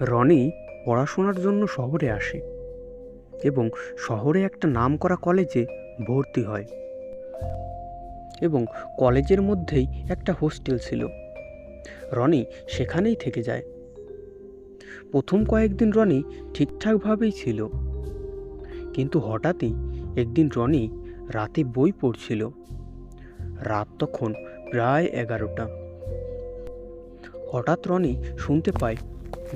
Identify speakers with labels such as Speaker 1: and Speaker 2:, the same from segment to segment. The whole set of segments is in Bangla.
Speaker 1: রনি পড়াশোনার জন্য শহরে আসে এবং শহরে একটা নাম করা কলেজে ভর্তি হয় এবং কলেজের মধ্যেই একটা হোস্টেল ছিল। রনি সেখানেই থেকে যায়। প্রথম কয়েকদিন রনি ঠিকঠাকভাবেই ছিল। কিন্তু হঠাৎই একদিন রনি রাতে বই পড়ছিল। রাত তখন প্রায় এগারোটা। হঠাৎ রনি শুনতে পায়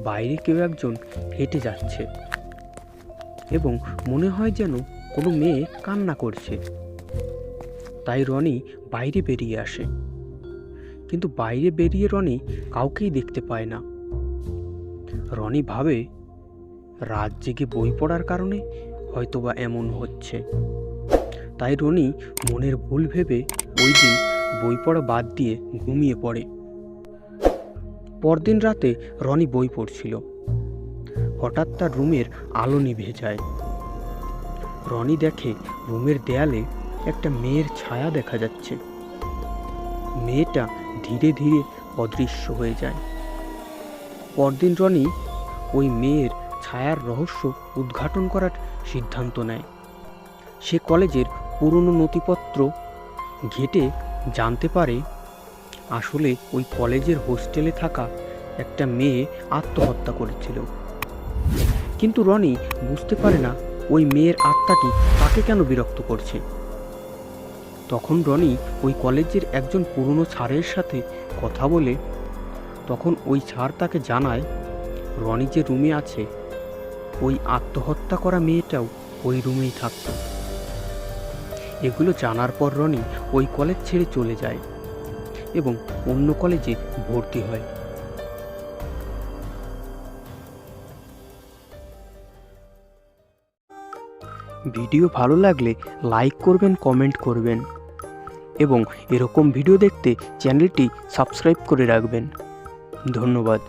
Speaker 1: বাইরে কেউ একজন হেঁটে যাচ্ছে এবং মনে হয় যেন কোনো মেয়ে কান্না করছে। তাই রনি বাইরে বেরিয়ে আসে। কিন্তু বাইরে বেরিয়ে রনি কাউকেই দেখতে পায় না। রনি ভাবে, রাত জেগে বই পড়ার কারণে হয়তোবা এমন হচ্ছে। তাই রনি মনের ভুল ভেবে ওই দিন বই পড়া বাদ দিয়ে ঘুমিয়ে পড়ে। পরদিন রাতে রনি বই পড়ছিল। হঠাৎ তার রুমের আলো নিভে যায়। রনি দেখে রুমের দেয়ালে একটা মেয়ের ছায়া দেখা যাচ্ছে। মেয়েটা ধীরে ধীরে অদৃশ্য হয়ে যায়। পরদিন রনি ওই মেয়ের ছায়ার রহস্য উদ্ঘাটন করার সিদ্ধান্ত নেয়। সে কলেজের পুরনো নথিপত্র ঘেটে জানতে পারে আসলে ওই কলেজের হোস্টেলে থাকা একটা মেয়ে আত্মহত্যা করেছিল। কিন্তু রনি বুঝতে পারে না ওই মেয়ের আত্মাটি তাকে কেন বিরক্ত করছে। তখন রনি ওই কলেজের একজন পুরনো ছাড়ের সাথে কথা বলে, তখন ওই ছাড় তাকে জানায়, রনি যে রুমে আছে, ওই আত্মহত্যা করা মেয়েটাও ওই রুমেই থাকত। এগুলো জানার পর রনি ওই কলেজ ছেড়ে চলে যায়। এবং অন্য কলেজে ভর্তি হয়। ভিডিও ভালো লাগলে লাইক করবেন, কমেন্ট করবেন এবং এরকম ভিডিও দেখতে চ্যানেলটি সাবস্ক্রাইব করে রাখবেন। ধন্যবাদ।